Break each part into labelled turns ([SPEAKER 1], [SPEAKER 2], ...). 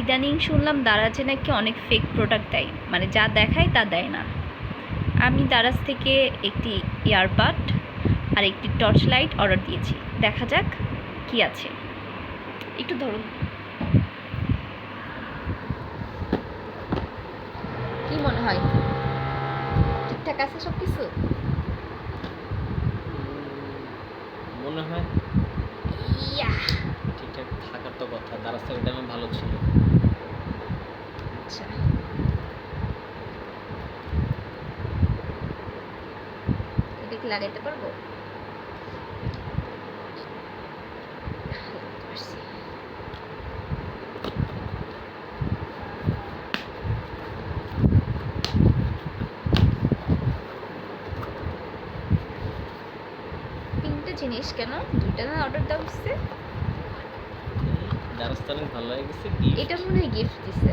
[SPEAKER 1] ইদানিং শুনলাম দারাজে নাকি অনেক ফেক প্রোডাক্ট দেয়। মানে যা দেখায় তা দেয় না। আমি দারাজ থেকে একটি ইয়ারবাড আর একটি টর্চ লাইট অর্ডার দিয়েছি। দেখা যাক কি আছে। একটু ধরুন। কি মনে হয়? ঠিকঠাক আছে সব কিছু
[SPEAKER 2] মনে হয়
[SPEAKER 1] ইয়া।
[SPEAKER 2] ঠিকঠাক থাকার তো কথা। তার থেকে ভালো ছিল।
[SPEAKER 1] আচ্ছা এটা কি লাগাইতে পারব? তিনটে জিনিস কেন? দুইটা না অর্ডার দেওয়া হচ্ছে
[SPEAKER 2] দারাজটা অনেক ভালো গেছে
[SPEAKER 1] এটা মনে হয় গিফট দিছে।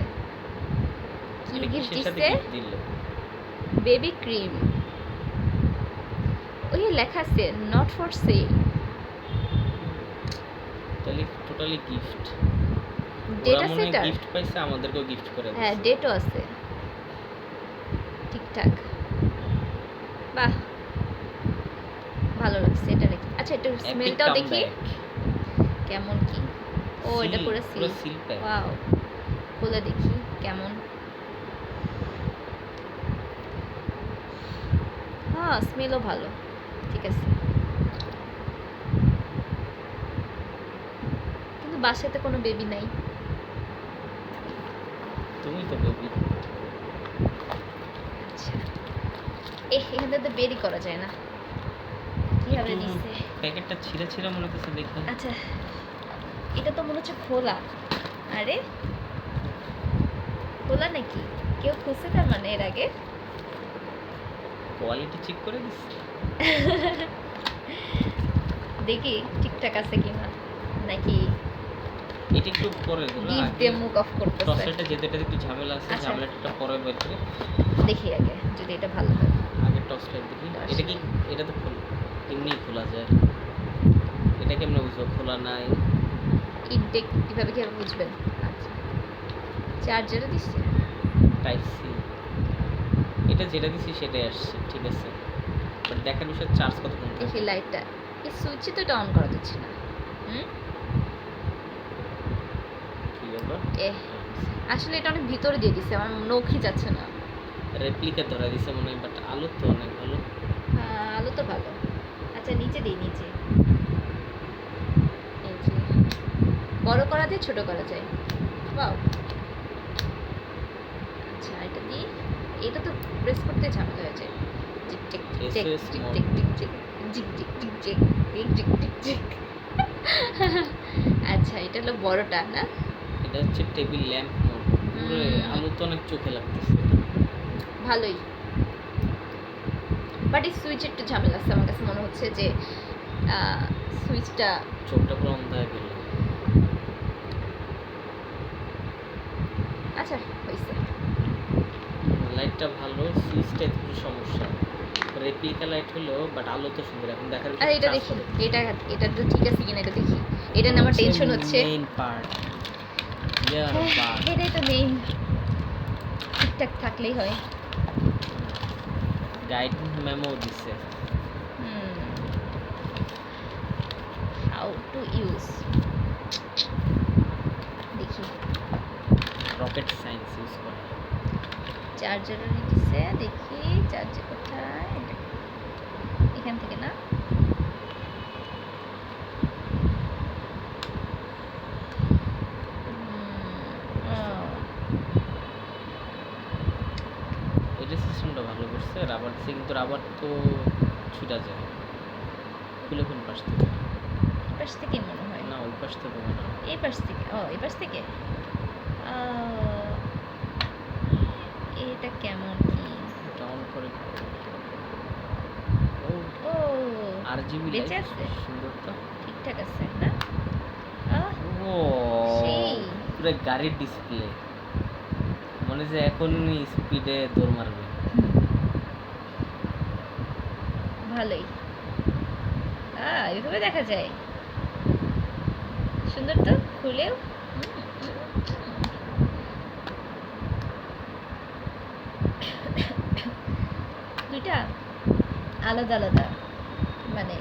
[SPEAKER 1] Gift baby cream. ওই লেখা আছে not for sale
[SPEAKER 2] totally gift
[SPEAKER 1] data
[SPEAKER 2] gift পাইছে আমাদেরকেও গিফট করে
[SPEAKER 1] হ্যাঁ ডেটও আছে। ঠিকঠাক বাহ। ভালো লাগছে এটা নাকি আচ্ছা
[SPEAKER 2] Epic
[SPEAKER 1] স্মেলটাও দেখি। কেমন কি? ও এটা পুরো
[SPEAKER 2] পুরো
[SPEAKER 1] সিল ওয়াও খুলে দেখি কেমন? হ্যাঁ স্মেলও ভালো। ঠিক আছে। কিন্তু বাসাতে কোনো বেবি নাই।
[SPEAKER 2] তুমি তো বেবি
[SPEAKER 1] আচ্ছা। তো বেরই করা যায় না। কীভাবে
[SPEAKER 2] প্যাকেটটা ছিঁড়ে ছিঁড়ে মনে হচ্ছে দেখে।
[SPEAKER 1] আচ্ছা। এটা তো মনে হচ্ছে খোলা। আরে! খোলা নাকি? কেউ খুঁজছে তার মানে এর আগে?
[SPEAKER 2] কোয়ালিটি চেক করে দিচ্ছে
[SPEAKER 1] দেখি ঠিকঠাক আছে কিনা নাকি
[SPEAKER 2] এটা একটু পরে
[SPEAKER 1] ডিপ দিয়ে মুখ অফ করতেছে।
[SPEAKER 2] টসেটা যেতে একটু ঝামেলা আছে
[SPEAKER 1] আচ্ছা।
[SPEAKER 2] ঝামেলাটা পরে বের করে।
[SPEAKER 1] দেখি আগে যদি এটা ভালো হয়।
[SPEAKER 2] আগে টসটা দেখি। এটা কি এটা তো এমনি খোলা যায়। এটা কেমনে বুঝব খোলা নাই?
[SPEAKER 1] ইনটেক কীভাবে কীভাবে বুঝবেন? আচ্ছা। চার্জারও দিচ্ছে?
[SPEAKER 2] টাইপ সি এটা যেটা দিছি সেটাই আসছে ঠিক আছে? বাট দেখার বিষয় চার্জ কতক্ষণ
[SPEAKER 1] দেখি
[SPEAKER 2] থাকে
[SPEAKER 1] লাইটটা এই সুইচে তো এটা অন করা যাচ্ছে না। হুম?
[SPEAKER 2] কি ব্যাপার?
[SPEAKER 1] এ আসলে এটা অনেক ভিতরে দিয়ে দিছে আমার নখই যাচ্ছে না।
[SPEAKER 2] রেপ্লিকা ধরা দিছে মনে হয় বাট আলো তো অনেক ভালো।
[SPEAKER 1] হ্যাঁ, আলো তো ভালো। আচ্ছা নিচে দিই নিচে। এই যে বড় করা যায় ছোট করা যায়। বাও আচ্ছা এটা দিয়ে এটা তো প্রেস করতে ঝামেলা হয়ে যায় জিক টিক টিক টিক
[SPEAKER 2] SOS
[SPEAKER 1] জিক। টিক টিক টিক জিক টিক টিক টিক টিক আচ্ছা এটা হলো বড়টা না
[SPEAKER 2] এটা হচ্ছে টেবিল ল্যাম্প। আলো তো অনেক চোখে লাগতেছে
[SPEAKER 1] ভালোই বাট এই সুইচ একটু ঝামেলা আছে আমার কাছে মনে হচ্ছে যে সুইচটা
[SPEAKER 2] চোখটা পুরো অন্ধ হয়ে গেল
[SPEAKER 1] আচ্ছা হয়েছে
[SPEAKER 2] লাইটটা ভালো সুইচটা একটু সমস্যা। রেপ্লিকা লাইট হলো বাট আলো তো সুন্দর। এখন দেখার
[SPEAKER 1] আর এটা দেখি এটা এটা তো ঠিক আছে কিনা এটা দেখি। এটা আমার টেনশন হচ্ছে।
[SPEAKER 2] মেইন পার্ট ইয়ার বাট
[SPEAKER 1] এটাই তো মেইন ঠিকঠাক থাকলেই হয়।
[SPEAKER 2] গাইড মেমো দিছে।
[SPEAKER 1] হাউ টু ইউজ দেখি।
[SPEAKER 2] রকেট সায়েন্স ইউজ করা।
[SPEAKER 1] চার্জারও নিতেছে দেখি চার্জার কোথায়? এখান থেকে না?
[SPEAKER 2] সিস্টেমটা ভালো করছে রাবার দিছে কিন্তু রাবার তো ছুটা যায়। খুলে কোন পাশ থেকে?
[SPEAKER 1] পাশ থেকে মনে হয়।
[SPEAKER 2] না ওই পাশ থেকে মনে হয়।
[SPEAKER 1] এই পাশ থেকে ও এই পাশ থেকে? এটা কেমন কি?
[SPEAKER 2] অন করে ও আর জিবি
[SPEAKER 1] বেঁচে আছে?
[SPEAKER 2] সুন্দর তো?
[SPEAKER 1] ঠিকঠাক আছে না?
[SPEAKER 2] ও। পুরো গাড়ির ডিসপ্লে মনে হচ্ছে এখনই স্পিডে দৌড় মারবে।
[SPEAKER 1] ভালোই। এভাবে দেখা যায়। সুন্দর তো? খুলেও। দুইটা আলাদা আলাদা মানে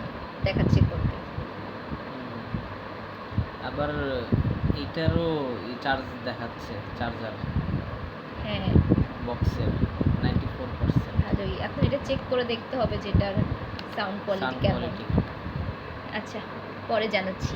[SPEAKER 1] দেখাচ্ছে করতে।
[SPEAKER 2] আবার এটারও চার্জ দেখাচ্ছে চার্জার
[SPEAKER 1] হ্যাঁ
[SPEAKER 2] বক্সের নাইনটি ফোর পার্সেন্ট
[SPEAKER 1] ভালোই। এখন এটা চেক করে দেখতে হবে যেটার সাউন্ড কোয়ালিটি কেমন। আচ্ছা পরে জানাচ্ছি।